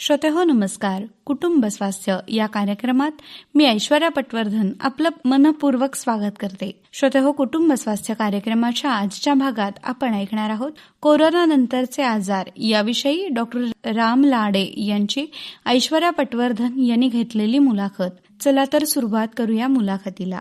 श्रोतेहो नमस्कार. कुटुंब स्वास्थ्य या कार्यक्रमात मी ऐश्वर्या पटवर्धन आपलं मनपूर्वक स्वागत करते. श्रोतेहो कुटुंब स्वास्थ्य कार्यक्रमाच्या आजच्या भागात आपण ऐकणार आहोत कोरोना नंतरचे आजार. याविषयी डॉक्टर राम लाडे यांची ऐश्वर्या पटवर्धन यांनी घेतलेली मुलाखत. चला तर सुरुवात करूया मुलाखतीला.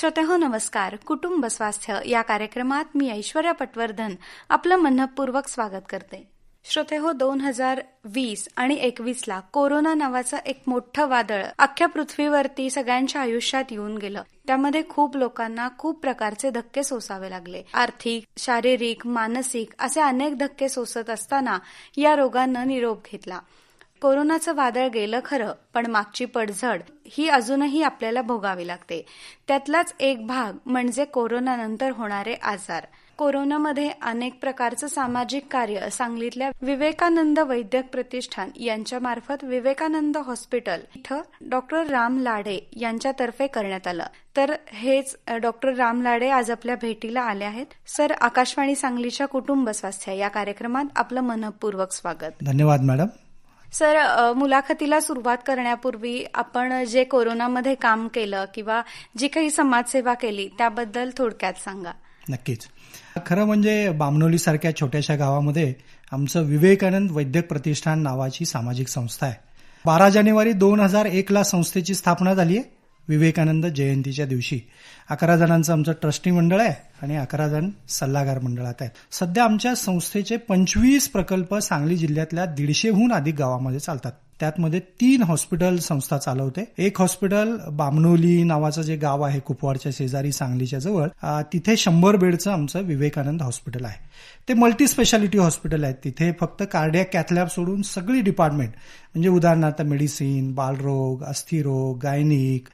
श्रोतेहो नमस्कार. कुटुंब स्वास्थ्य या कार्यक्रमात मी ऐश्वर्या पटवर्धन आपलं मनपूर्वक स्वागत करते. श्रोतेहो दोन हजार वीस आणि एकवीसला कोरोना नावाचं एक मोठं वादळ अख्ख्या पृथ्वीवरती सगळ्यांच्या आयुष्यात येऊन गेलं. त्यामध्ये खूप लोकांना खूप प्रकारचे धक्के सोसावे लागले. आर्थिक शारीरिक मानसिक असे अनेक धक्के सोसत असताना या रोगानं निरोप घेतला. कोरोनाचं वादळ गेलं खरं पण मागची पडझड ही अजूनही आपल्याला भोगावी लागते. त्यातलाच एक भाग म्हणजे कोरोनानंतर होणारे आजार. कोरोनामध्ये अनेक प्रकारचं सामाजिक कार्य सांगलीतल्या विवेकानंद वैद्यक प्रतिष्ठान यांच्या मार्फत विवेकानंद हॉस्पिटल इथं डॉक्टर राम लाडे यांच्यातर्फे करण्यात आलं. तर हेच डॉक्टर राम लाडे आज आपल्या भेटीला आले आहेत. सर आकाशवाणी सांगलीच्या कुटुंब स्वास्थ्य या कार्यक्रमात आपलं मनपूर्वक स्वागत. धन्यवाद मॅडम. सर मुलाखतीला सुरुवात करण्यापूर्वी आपण जे कोरोनामध्ये काम केलं किंवा जी काही समाजसेवा केली त्याबद्दल थोडक्यात सांगा. नक्कीच. खरं म्हणजे बामनोली सारख्या छोट्याशा गावामध्ये आमचं विवेकानंद वैद्यक प्रतिष्ठान नावाची सामाजिक संस्था आहे. बारा जानेवारी दोन हजार एक ला संस्थेची स्थापना झाली आहे विवेकानंद जयंतीच्या दिवशी. अकरा जणांचं आमचं ट्रस्टी मंडळ आहे आणि अकरा जण सल्लागार मंडळात आहेत. सध्या आमच्या संस्थेचे पंचवीस प्रकल्प सांगली जिल्ह्यातल्या दीडशेहून अधिक गावामध्ये चालतात. त्यातमध्ये तीन हॉस्पिटल संस्था चालवते. एक हॉस्पिटल बामनोली नावाचं जे गाव आहे कुपवाडच्या शेजारी सांगलीच्या जवळ तिथे शंभर बेडचं आमचं विवेकानंद हॉस्पिटल आहे. ते मल्टी स्पेशालिटी हॉस्पिटल आहे तिथे फक्त कार्डिया कॅथलॅब सोडून सगळी डिपार्टमेंट म्हणजे उदाहरणार्थ मेडिसिन बालरोग अस्थिरोग gynaec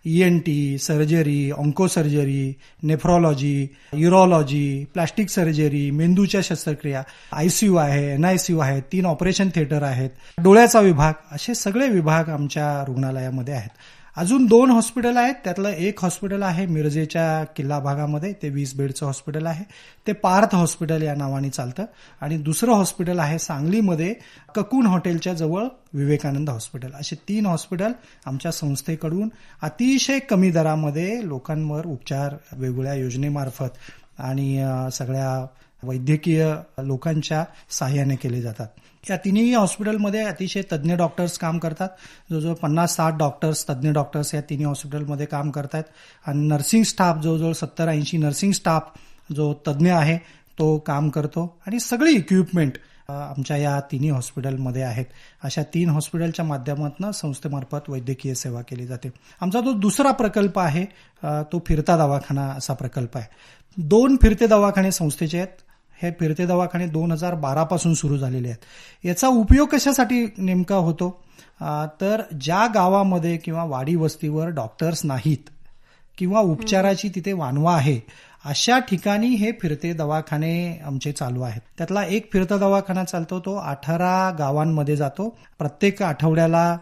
T surgery onco surgery nephrology urology plastic surgery मेंदूच्या शस्त्रक्रिया आयसीयू आहे एनआयसीयू आहे तीन ऑपरेशन थिएटर आहेत. डोळ्याचा विभाग असे सगळे विभाग आमच्या रुग्णालयामध्ये आहेत. अजून दोन हॉस्पिटल आहेत. त्यातलं एक हॉस्पिटल आहे मिरजेच्या किल्ला भागामध्ये. ते वीस बेडचं हॉस्पिटल आहे. ते पार्थ हॉस्पिटल या नावाने चालतं. आणि दुसरं हॉस्पिटल आहे सांगलीमध्ये ककून हॉटेलच्या जवळ विवेकानंद हॉस्पिटल. असे तीन हॉस्पिटल आमच्या संस्थेकडून अतिशय कमी दरामध्ये लोकांवर उपचार वेगवेगळ्या योजनेमार्फत आणि सगळ्या वैद्यकीय लोकांच्या सहाय्याने केले जातात. या तिन्ही हॉस्पिटलमध्ये अतिशय तज्ज्ञ डॉक्टर्स काम करतात. जवळजवळ पन्नास साठ डॉक्टर्स तज्ज्ञ डॉक्टर्स या तिन्ही हॉस्पिटलमध्ये काम करतात आणि नर्सिंग स्टाफ जवळजवळ सत्तर ऐंशी नर्सिंग स्टाफ जो तज्ज्ञ आहे तो काम करतो. आणि सगळी इक्विपमेंट आमच्या या तिन्ही हॉस्पिटलमध्ये आहेत. अशा तीन हॉस्पिटलच्या माध्यमातून संस्थेमार्फत वैद्यकीय सेवा केली जाते. आमचा जो दुसरा प्रकल्प आहे तो फिरता दवाखाना असा प्रकल्प आहे. दोन फिरते दवाखाने संस्थेचे आहेत. हे फिरते दवाखाने दोन हजार बारापासून सुरू झालेले आहेत. याचा उपयोग कशासाठी नेमका होतो? तर ज्या गावामध्ये किंवा वाडी वस्तीवर डॉक्टर्स नाहीत किंवा उपचाराची तिथे वानवा आहे अशा ठिकाणी हे फिरते दवाखाने आमचे चालू आहेत. त्यातला एक फिरता दवाखाना चालतो तो अठरा गावांमध्ये जातो. प्रत्येक आठवड्याला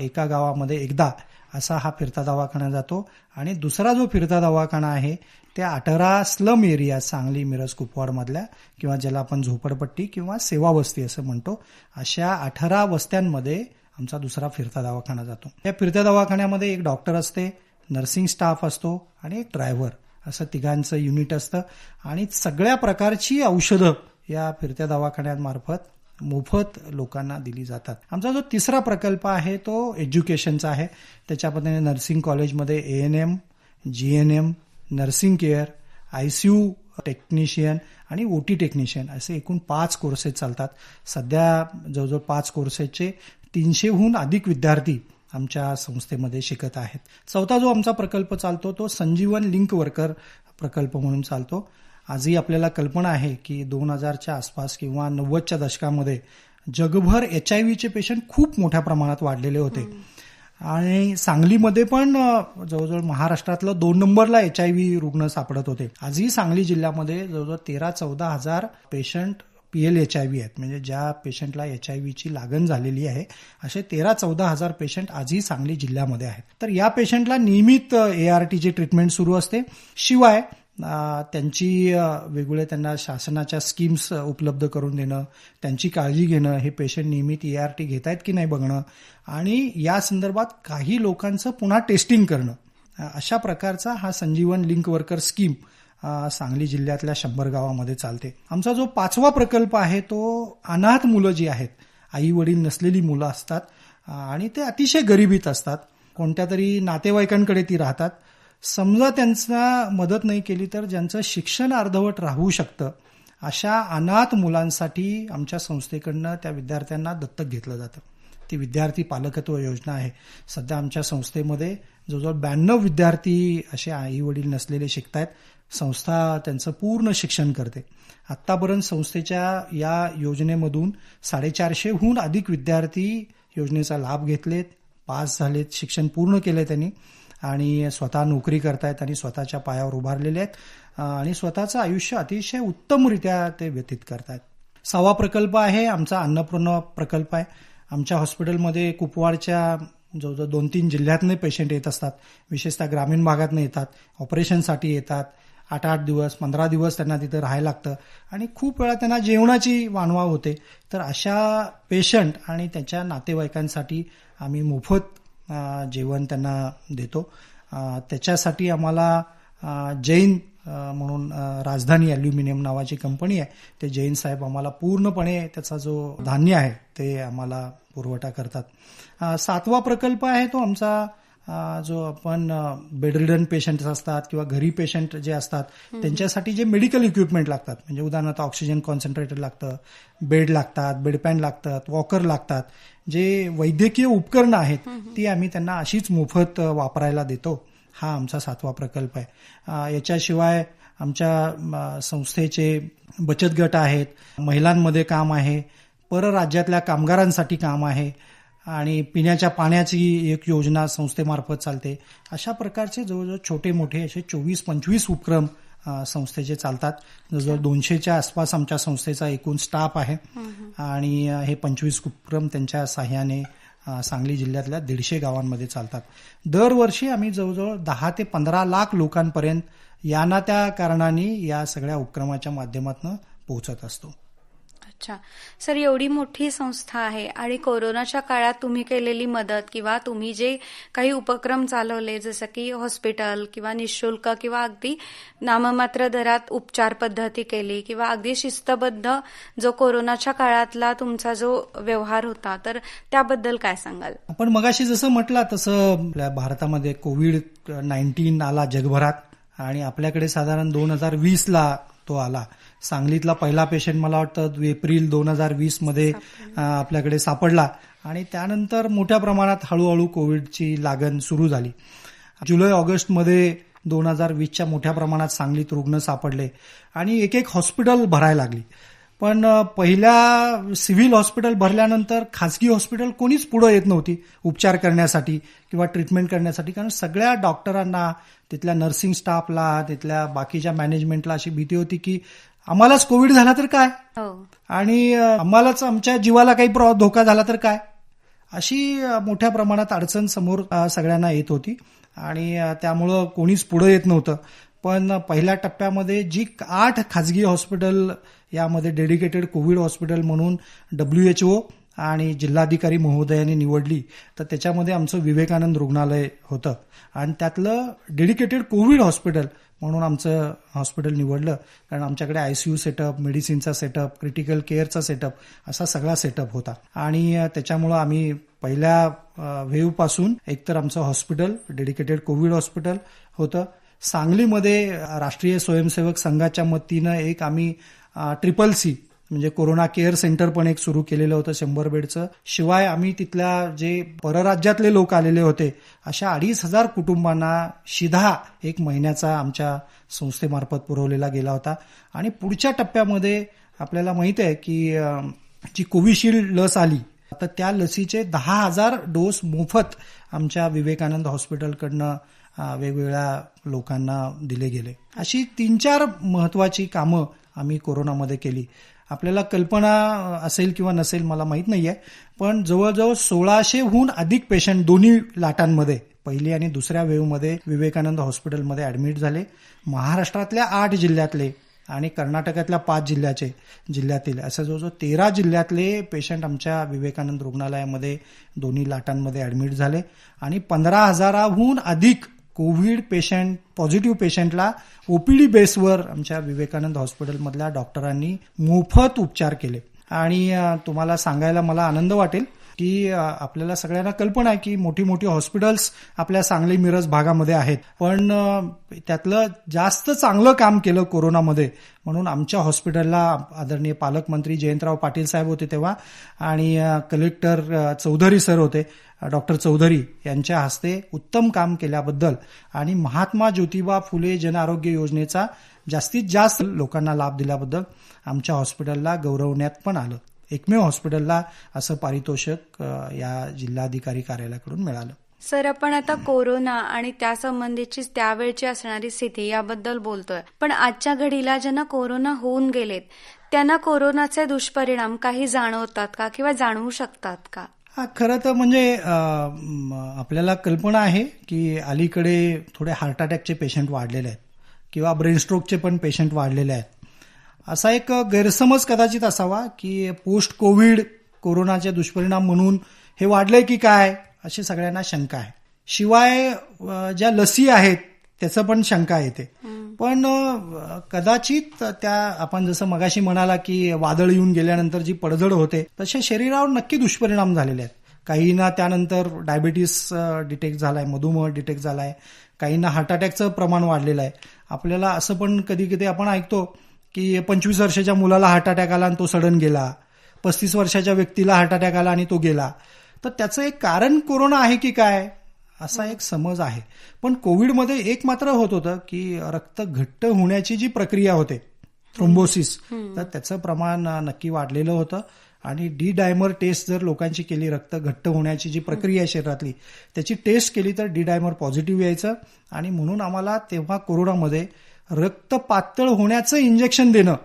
एका गावामध्ये एकदा असा हा फिरता दवाखाना जातो. आणि दुसरा जो फिरता दवाखाना आहे त्या अठरा स्लम एरिया सांगली मिरज कुपवाडमधल्या किंवा ज्याला आपण झोपडपट्टी किंवा सेवा वस्ती असं म्हणतो अशा अठरा वस्त्यांमध्ये आमचा दुसरा फिरता दवाखाना जातो. या फिरत्या दवाखान्यामध्ये एक डॉक्टर असते नर्सिंग स्टाफ असतो आणि एक ड्रायव्हर असं तिघांचं युनिट असतं. आणि सगळ्या प्रकारची औषधं या फिरत्या दवाखान्यांमार्फत मोफत लोकांना दिली जातात. आमचा जो तिसरा प्रकल्प आहे तो एज्युकेशनचा आहे. त्याच्यामध्ये नर्सिंग कॉलेजमध्ये A N M G N M nursing care ICU technician आणि ओ टी टेक्निशियन असे एकूण पाच कोर्सेस चालतात. सध्या जवळजवळ पाच कोर्सेसचे तीनशेहून अधिक विद्यार्थी आमच्या संस्थेमध्ये शिकत आहेत. चौथा जो आमचा प्रकल्प चालतो तो संजीवन लिंक वर्कर प्रकल्प म्हणून चालतो. आजही आपल्याला कल्पना आहे की दोन हजारच्या आसपास किंवा नव्वदच्या दशकामध्ये जगभर एच आय व्हीचे पेशंट खूप मोठ्या प्रमाणात वाढलेले होते. आणि सांगलीमध्ये पण जवळजवळ महाराष्ट्रातलं दोन नंबरला एच आय व्ही रुग्ण सापडत होते. आजही सांगली जिल्ह्यामध्ये जवळजवळ तेरा चौदा हजार patient P L H I V आहेत. म्हणजे ज्या पेशंटला एच आय व्हीची लागण झालेली आहे असे तेरा चौदा हजार पेशंट आजही सांगली जिल्ह्यामध्ये आहेत. तर या पेशंटला नियमित ए आर टीची ट्रीटमेंट सुरू असते. शिवाय त्यांची वेगवेगळ्या वेगवेगळे त्यांना शासनाच्या स्कीम्स उपलब्ध करून देणं त्यांची काळजी घेणं हे पेशंट नियमित ए आर टी घेत आहेत की नाही बघणं आणि या संदर्भात काही लोकांचं पुन्हा टेस्टिंग करणं. अशा प्रकारचा हा संजीवन लिंक वर्कर स्कीम सांगली जिल्ह्यातल्या शंभर गावामध्ये चालते. आमचा जो पाचवा प्रकल्प आहे तो अनाथ मुलं जी आहेत आई वडील नसलेली मुलं असतात आणि ते अतिशय गरिबीत असतात. कोणत्या तरी नातेवाईकांकडे ती राहतात समजा त्यांचा मदत नाही केली तर ज्यांचं शिक्षण अर्धवट राहू शकतं अशा अनाथ मुलांसाठी आमच्या संस्थेकडनं त्या विद्यार्थ्यांना दत्तक घेतलं जातं. ती विद्यार्थी पालकत्व योजना आहे. सध्या आमच्या संस्थेमध्ये जवळजवळ ब्याण्णव विद्यार्थी असे आई वडील नसलेले शिकत आहेत संस्था त्यांचं पूर्ण शिक्षण करते. आत्तापर्यंत संस्थेच्या या योजनेमधून साडेचारशेहून अधिक विद्यार्थी योजनेचा लाभ घेतलेत. पास झालेत शिक्षण पूर्ण केलं त्यांनी. आणि स्वतः नोकरी करतायत आणि स्वतःच्या पायावर उभारलेले आहेत. आणि स्वतःचं आयुष्य अतिशय उत्तमरित्या ते व्यतीत करतायत. सहावा प्रकल्प आहे आमचा अन्नपूर्णा प्रकल्प आहे. आमच्या हॉस्पिटलमध्ये कुपवाडच्या जवळजवळ दोन तीन जिल्ह्यातनं पेशंट येत असतात. विशेषतः ग्रामीण भागातनं येतात ऑपरेशनसाठी येतात. आठ आठ दिवस पंधरा दिवस त्यांना तिथं राहायला लागतं. आणि खूप वेळा त्यांना जेवणाची वाणवा होते. तर अशा पेशंट आणि त्याच्या नातेवाईकांसाठी आम्ही मोफत जेवण त्यांना देतो. त्याच्यासाठी आम्हाला जैन म्हणून राजधानी अल्युमिनियम नावाची कंपनी आहे. ते जैन साहेब आम्हाला पूर्णपणे त्याचा जो धान्य आहे ते आम्हाला पुरवठा करतात. सातवा प्रकल्प आहे तो आमचा जो आपण बेडरिडन पेशंट असतात किंवा घरी पेशंट जे असतात त्यांच्यासाठी जे मेडिकल इक्विपमेंट लागतात म्हणजे उदाहरणार्थ ऑक्सिजन कॉन्सन्ट्रेटर लागतं बेड लागतात बेडपॅन लागतात वॉकर लागतात जे वैद्यकीय उपकरणं आहेत ती आम्ही त्यांना अशीच मोफत वापरायला देतो. हा आमचा सातवा प्रकल्प आहे. याच्याशिवाय आमच्या संस्थेचे बचत गट आहेत महिलांमध्ये काम आहे परराज्यातल्या कामगारांसाठी काम आहे आणि पिण्याच्या पाण्याची एक योजना संस्थेमार्फत चालते. अशा प्रकारचे जवळजवळ छोटे मोठे असे चोवीस पंचवीस उपक्रम संस्थेचे चालतात. जवळजवळ दोनशेच्या आसपास आमच्या संस्थेचा एकूण स्टाफ आहे. आणि हे पंचवीस उपक्रम त्यांच्या सहाय्याने सांगली जिल्ह्यातल्या दीडशे गावांमध्ये चालतात. दरवर्षी आम्ही जवळजवळ दहा ते पंधरा लाख लोकांपर्यंत याना त्या कारणाने या सगळ्या उपक्रमाच्या माध्यमातून पोहोचत असतो. अच्छा. सर एवढी मोठी संस्था आहे आणि कोरोनाच्या काळात तुम्ही केलेली मदत किंवा तुम्ही जे काही उपक्रम चालवले जसं की हॉस्पिटल किंवा निशुल्क किंवा अगदी नाममात्र दरात उपचार पद्धती केली किंवा अगदी शिस्तबद्ध जो कोरोनाच्या काळातला तुमचा जो व्यवहार होता तर त्याबद्दल काय सांगाल? आपण मगाशी जसं म्हटलं तसं आपल्या भारतामध्ये कोविड नाईन्टीन आला जगभरात आणि आपल्याकडे साधारण दोन हजार वीसला तो आला. सांगलीतला पहिला पेशंट मला वाटतं एप्रिल दोन हजार वीसमध्ये अं, आपल्याकडे सापडला. आणि त्यानंतर मोठ्या प्रमाणात हळूहळू कोविडची लागण सुरू झाली. जुलै ऑगस्टमध्ये दोन हजार वीसच्या मोठ्या प्रमाणात सांगलीत रुग्ण सापडले आणि एक एक हॉस्पिटल भरायला लागली. पण पहिल्या सिव्हिल हॉस्पिटल भरल्यानंतर खासगी हॉस्पिटल कोणीच पुढे येत नव्हती उपचार करण्यासाठी किंवा ट्रीटमेंट करण्यासाठी. कारण सगळ्या डॉक्टरांना तिथल्या नर्सिंग स्टाफला तिथल्या बाकीच्या मॅनेजमेंटला अशी भीती होती की आम्हालाच कोविड झाला तर काय? हो. आणि आम्हालाच आमच्या जीवाला काही धोका झाला तर काय? अशी मोठ्या प्रमाणात अडचण समोर सगळ्यांना येत होती. आणि त्यामुळं कोणीच पुढे येत नव्हतं. पण पहिल्या टप्प्यामध्ये जी आठ खाजगी हॉस्पिटल यामध्ये डेडिकेटेड कोविड हॉस्पिटल म्हणून डब्ल्यू एच ओ आणि जिल्हाधिकारी महोदयाने निवडली तर त्याच्यामध्ये आमचं विवेकानंद रुग्णालय होतं. आणि त्यातलं डेडिकेटेड कोविड हॉस्पिटल म्हणून आमचं हॉस्पिटल निवडलं कारण आमच्याकडे आयसीयू सेटअप मेडिसिनचा सेटअप क्रिटिकल केअरचा सेटअप असा सगळा सेटअप होता. आणि त्याच्यामुळं आम्ही पहिल्या वेव्हपासून एकतर आमचं हॉस्पिटल डेडिकेटेड कोविड हॉस्पिटल होतं. सांगलीमध्ये राष्ट्रीय स्वयंसेवक संघाच्या मतीनं एक आम्ही ट्रिपल सी म्हणजे कोरोना केअर सेंटर पण एक सुरू केलेलं होतं शंभर बेडचं. शिवाय आम्ही तिथल्या जे परराज्यातले लोक आलेले होते अशा अडीच हजार कुटुंबांना शिधा एक महिन्याचा आमच्या संस्थेमार्फत पुरवलेला गेला होता. आणि पुढच्या टप्प्यामध्ये आपल्याला माहीत आहे की जी कोविशिल्ड लस आली तर त्या लसीचे दहा हजार डोस मोफत आमच्या विवेकानंद हॉस्पिटलकडनं वेगवेगळ्या लोकांना दिले गेले. अशी तीन चार महत्वाची कामं आम्ही कोरोनामध्ये केली. आपल्याला कल्पना असेल किंवा नसेल मला माहीत नाही आहे पण जवळजवळ सोळाशेहून अधिक पेशंट दोन्ही लाटांमध्ये पहिली आणि दुसऱ्या वेव्हमध्ये विवेकानंद हॉस्पिटलमध्ये ऍडमिट झाले. महाराष्ट्रातल्या आठ जिल्ह्यातले आणि कर्नाटकातल्या पाच जिल्ह्याचे जिल्ह्यातील असं जवळजवळ तेरा जिल्ह्यातले पेशंट आमच्या विवेकानंद रुग्णालयामध्ये दोन्ही लाटांमध्ये ऍडमिट झाले. आणि पंधरा हजाराहून अधिक कोविड पेशंट पॉझिटिव्ह पेशंटला ओपीडी बेसवर आमच्या विवेकानंद हॉस्पिटलमधल्या डॉक्टरांनी मोफत उपचार केले. आणि तुम्हाला सांगायला मला आनंद वाटेल की आपल्याला सगळ्यांना कल्पना आहे की मोठी मोठी हॉस्पिटल्स आपल्या सांगली मिरज भागामध्ये आहेत. पण त्यातलं जास्त चांगलं काम केलं कोरोनामध्ये. म्हणून आमच्या हॉस्पिटलला आदरणीय पालकमंत्री जयंतराव पाटील साहेब होते तेव्हा आणि कलेक्टर चौधरी सर होते. डॉक्टर चौधरी यांच्या हस्ते उत्तम काम केल्याबद्दल आणि महात्मा ज्योतिबा फुले जन आरोग्य योजनेचा जास्तीत जास्त लोकांना लाभ दिल्याबद्दल आमच्या हॉस्पिटलला गौरवण्यात पण आलं. एकमेव हॉस्पिटलला असं पारितोषिक या जिल्हाधिकारी कार्यालयाकडून मिळालं. सर आपण आता कोरोना आणि त्यासंबंधीची त्यावेळची असणारी स्थिती याबद्दल बोलतोय. पण आजच्या घडीला ज्यांना कोरोना होऊन गेलेत त्यांना कोरोनाचे दुष्परिणाम काही जाणवतात का किंवा जाणवू शकतात का? हा खरं तर म्हणजे आपल्याला कल्पना आहे की अलीकडे थोडे हार्ट अटॅकचे पेशंट वाढलेले आहेत किंवा ब्रेन स्ट्रोकचे पण पेशंट वाढलेले आहेत. असा एक गैरसमज कदाचित असावा की पोस्ट कोविड कोरोनाचे दुष्परिणाम म्हणून हे वाढलंय की काय अशी सगळ्यांना शंका आहे. शिवाय ज्या लसी आहेत त्याचं पण शंका येते. पण कदाचित त्या आपण जसं मगाशी म्हणाला की वादळ येऊन गेल्यानंतर जी पडझड होते तसे शरीरावर नक्की दुष्परिणाम झालेले आहेत. काहींना त्यानंतर डायबिटीस डिटेक्ट झालाय मधुमेह डिटेक्ट झालाय काहींना हार्ट अटॅकचं प्रमाण वाढलेलं आहे. आपल्याला असं पण कधी कधी आपण ऐकतो की पंचवीस वर्षाच्या मुलाला हार्ट अटॅक आला आणि तो सडन गेला. पस्तीस वर्षाच्या व्यक्तीला हार्ट अटॅक आला आणि तो गेला. तर त्याचं एक कारण कोरोना आहे की काय? असा एक समज आहे. पण कोविडमध्ये एक मात्र होत होतं की रक्त घट्ट होण्याची जी प्रक्रिया होते थ्रोम्बोसिस तर त्याचं प्रमाण नक्की वाढलेलं होतं. आणि डी डायमर टेस्ट जर लोकांची केली रक्त घट्ट होण्याची जी प्रक्रिया आहे शरीरातली त्याची टेस्ट केली तर डी डायमर पॉझिटिव्ह यायचं. आणि म्हणून आम्हाला तेव्हा कोरोनामध्ये रक्त पातळ होण्याचं इंजेक्शन देणं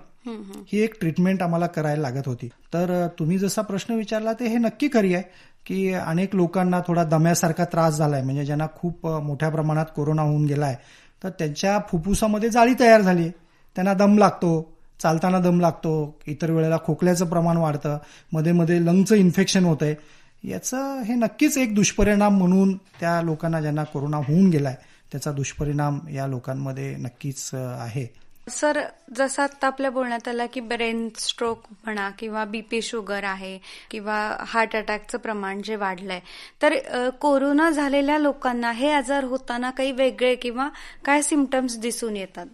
ही एक ट्रीटमेंट आम्हाला करायला लागत होती. तर तुम्ही जसा प्रश्न विचारला ते हे नक्की खरी आहे. की अनेक लोकांना थोडा दम्यासारखा त्रास झालाय. म्हणजे ज्यांना खूप मोठ्या प्रमाणात कोरोना होऊन गेलाय. तर त्यांच्या फुफ्फुसामध्ये जाळी तयार झाली. त्यांना दम लागतो. चालताना दम लागतो. इतर वेळेला खोकल्याचं प्रमाण वाढतं. मध्ये मध्ये लंगचं इन्फेक्शन होतंय. याचं हे नक्कीच एक दुष्परिणाम म्हणून त्या लोकांना ज्यांना कोरोना होऊन गेलाय त्याचा दुष्परिणाम या लोकांमध्ये नक्कीच आहे. सर जसं आता आपल्या बोलण्यात आलं की ब्रेन स्ट्रोक म्हणा किंवा बीपी शुगर आहे किंवा हार्ट अटॅकचं प्रमाण जे वाढलंय तर कोरोना झालेल्या लोकांना हे आजार होताना काही वेगळे किंवा काय सिमटम्स दिसून येतात?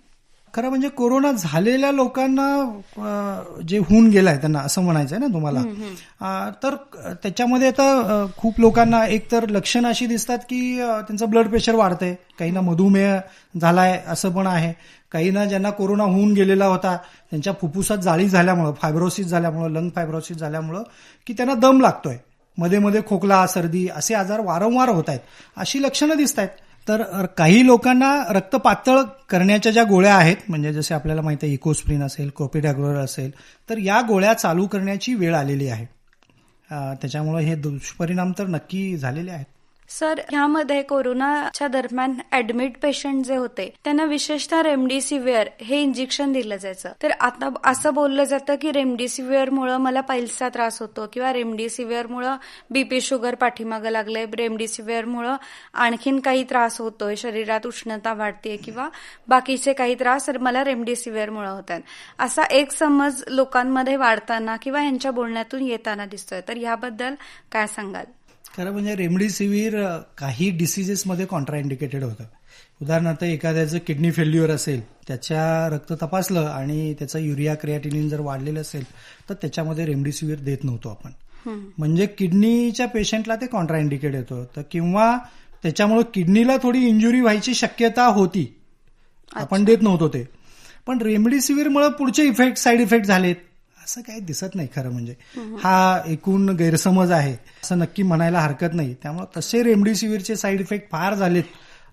खरं म्हणजे कोरोना झालेल्या लोकांना जे होऊन गेलाय त्यांना असं म्हणायचंय ना तुम्हाला? तर त्याच्यामध्ये आता खूप लोकांना एक तर लक्षणं अशी दिसतात की त्यांचं ब्लड प्रेशर वाढतंय काहींना मधुमेह झालाय असं पण आहे. काहींना ज्यांना कोरोना होऊन गेलेला होता त्यांच्या फुफ्फुसात जाळी झाल्यामुळं फायब्रोसिस झाल्यामुळं लंग फायब्रोसिस झाल्यामुळं की त्यांना दम लागतोय. मध्ये मध्ये खोकला सर्दी असे आजार वारंवार होत आहेत अशी लक्षणं दिसत आहेत तर काही लोकांना रक्त पातळ करण्याच्या ज्या गोळ्या आहेत म्हणजे जसे आपल्याला माहिती आहे इकोस्प्रिन असेल क्रोपिडॅग्रोर असेल तर या गोळ्या चालू करण्याची वेळ आलेली आहे. त्याच्यामुळे हे दुष्परिणाम तर नक्की झालेले आहेत. सर ह्यामध्ये कोरोनाच्या दरम्यान ऍडमिट पेशंट जे होते त्यांना विशेषतः रेमडेसिवियर हे इंजेक्शन दिलं जायचं. तर आता असं बोललं जातं की रेमडेसिवियर मुळे मला पाईल्सचा त्रास होतो किंवा रेमडेसिवियर मुळे बीपी शुगर पाठीमागं लागलंय रेमडेसिवियर मुळे आणखीन काही त्रास होतोय शरीरात उष्णता वाढते किंवा बाकीचे काही त्रास मला रेमडेसिवियर मुळे होत आहेत असा एक समज लोकांमध्ये वाढताना किंवा यांच्या बोलण्यातून येताना दिसतोय. तर याबद्दल काय सांगाल? खरं म्हणजे रेमडेसिवीर काही डिसिजेसमध्ये कॉन्ट्राइंडिकेटेड होतं. उदाहरणार्थ एखाद्याचं किडनी फेल्युअर असेल त्याच्या रक्त तपासलं आणि त्याचं युरिया क्रिएटिनिन जर वाढलेलं असेल तर त्याच्यामध्ये रेमडेसिवीर देत नव्हतो आपण. म्हणजे किडनीच्या पेशंटला ते कॉन्ट्राइंडिकेट येतं तर किंवा त्याच्यामुळे किडनीला थोडी इंजुरी व्हायची शक्यता होती. आपण देत नव्हतो ते. पण रेमडेसिवीरमुळे पुढचे इफेक्ट साईड इफेक्ट झालेत. असं काही दिसत नाही खरं म्हणजे. हा एकूण गैरसमज आहे. असं नक्की म्हणायला हरकत नाही. त्यामुळे तसे रेमडेसिवीरचे साईड इफेक्ट फार झालेत.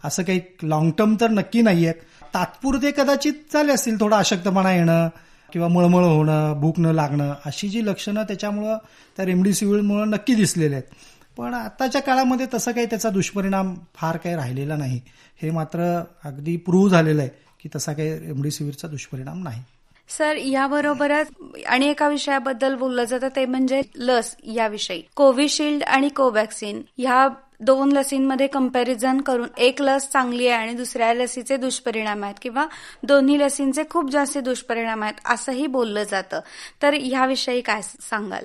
असं काही लॉंग टर्म तर नक्की नाही आहेत तात्पुरते कदाचित झाले असतील थोडा अशक्तपणा येणं किंवा मळमळ होणं भूक न लागणं अशी जी लक्षणं त्याच्यामुळं त्या रेमडेसिवीरमुळं नक्की दिसलेले आहेत. पण आताच्या काळामध्ये तसं काही त्याचा दुष्परिणाम फार काही राहिलेला नाही. हे मात्र अगदी प्रूव्ह झालेलं आहे की तसा काही रेमडेसिवीरचा दुष्परिणाम नाही. सर याबरोबरच आणि एका विषयाबद्दल बोललं जातं ते म्हणजे लस याविषयी. कोविशिल्ड आणि कोवॅक्सिन ह्या दोन लसींमध्ये कंपॅरिझन करून एक लस चांगली आहे आणि दुसऱ्या लसीचे दुष्परिणाम आहेत किंवा दोन्ही लसींचे खूप जास्त दुष्परिणाम आहेत असंही बोललं जातं. तर ह्याविषयी काय सांगाल?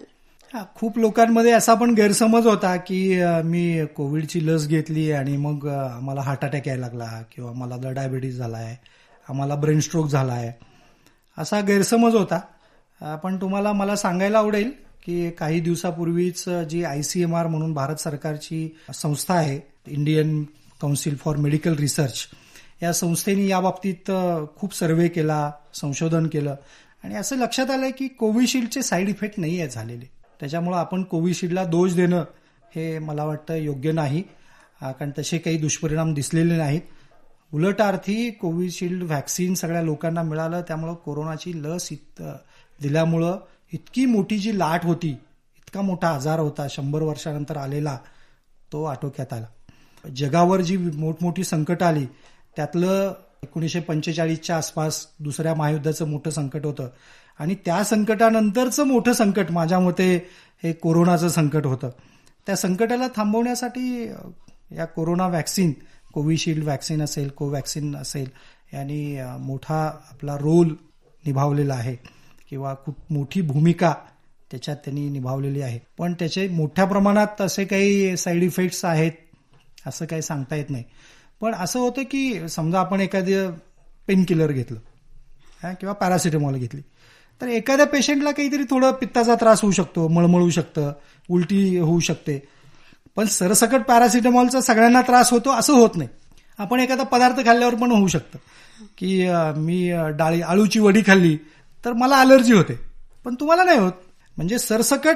हा खूप लोकांमध्ये असा पण गैरसमज होता की मी कोविडची लस घेतली आणि मग मला आम्हाला हार्ट अटॅक यायला लागला किंवा मला डायबिटीज झाला आहे आम्हाला ब्रेन स्ट्रोक झाला आहे असा गैरसमज होता. पण तुम्हाला मला सांगायला आवडेल की काही दिवसापूर्वीच जी आय सी एम आर म्हणून भारत सरकारची संस्था आहे Indian council for medical research या संस्थेने याबाबतीत खूप सर्वे केला संशोधन केलं. आणि असं लक्षात आलंय की कोविशिल्डचे साईड इफेक्ट नाही आहे झालेले. त्याच्यामुळं आपण कोविशिल्डला दोष देणं हे मला वाटतं योग्य नाही. कारण तसे काही दुष्परिणाम दिसलेले नाहीत. उलट अर्थी कोविशिल्ड व्हॅक्सिन सगळ्या लोकांना मिळालं त्यामुळं कोरोनाची लस इत दिल्यामुळं इतकी मोठी जी लाट होती इतका मोठा आजार होता शंभर वर्षानंतर आलेला तो आटोक्यात आला. जगावर जी मोठमोठी संकट आली त्यातलं एकोणीसशे पंचेचाळीसच्या आसपास दुसऱ्या महायुद्धाचं मोठं संकट होतं. आणि त्या संकटानंतरचं मोठं संकट माझ्या मते हे कोरोनाचं संकट होतं. त्या संकटाला थांबवण्यासाठी या कोरोना व्हॅक्सिन कोविशिल्ड वॅक्सिन असेल कोवॅक्सिन असेल यांनी मोठा आपला रोल निभावलेला आहे. किंवा खूप मोठी भूमिका त्याच्यात त्यांनी निभावलेली आहे. पण त्याचे मोठ्या प्रमाणात असे काही साईड इफेक्ट्स आहेत असं काही सांगता येत नाही. पण असं होतं की समजा आपण एखादं पेनकिलर घेतलं हां किंवा पॅरासिटेमॉल घेतली तर एखाद्या पेशंटला काहीतरी थोडं पित्ताचा त्रास होऊ शकतो मळमळू शकतं उलटी होऊ शकते. पण सरसकट पॅरासिटामॉलचा सगळ्यांना त्रास होतो असं होत नाही. आपण एखादा पदार्थ खाल्ल्यावर पण होऊ शकतं. की मी डाळी आळूची वडी खाल्ली तर मला अलर्जी होते. पण तुम्हाला नाही होत. म्हणजे सरसकट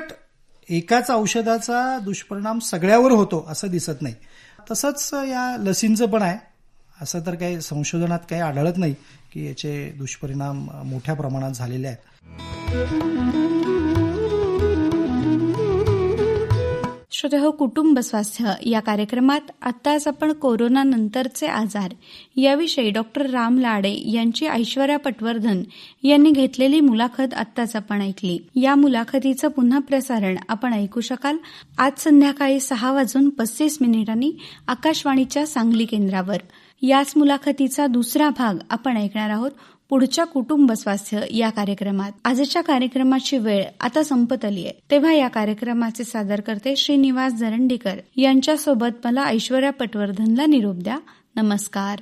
एकाच औषधाचा दुष्परिणाम सगळ्यावर होतो असं दिसत नाही. तसंच या लसींचं पण आहे. असं तर काही संशोधनात काही आढळत नाही की याचे दुष्परिणाम मोठ्या प्रमाणात झालेले आहेत. श्रोते हो कुटुंब स्वास्थ्य या कार्यक्रमात आत्ताच आपण कोरोना नंतरचे आजार याविषयी डॉक्टर राम लाडे यांची ऐश्वर्या पटवर्धन यांनी घेतलेली मुलाखत आत्ताच आपण ऐकली. या मुलाखतीचं पुन्हा प्रसारण आपण ऐकू शकाल. आज संध्याकाळी सहा वाजून पस्तीस मिनिटांनी आकाशवाणीच्या सांगली केंद्रावर. याच मुलाखतीचा दुसरा भाग आपण ऐकणार आहोत. पुढच्या कुटुंब स्वास्थ्य या कार्यक्रमात. आजच्या कार्यक्रमाची वेळ आता संपत आली आहे तेव्हा या कार्यक्रमाचे सादर करते श्रीनिवास जरंडीकर यांच्यासोबत मला ऐश्वर्या पटवर्धनला निरोप द्या. नमस्कार.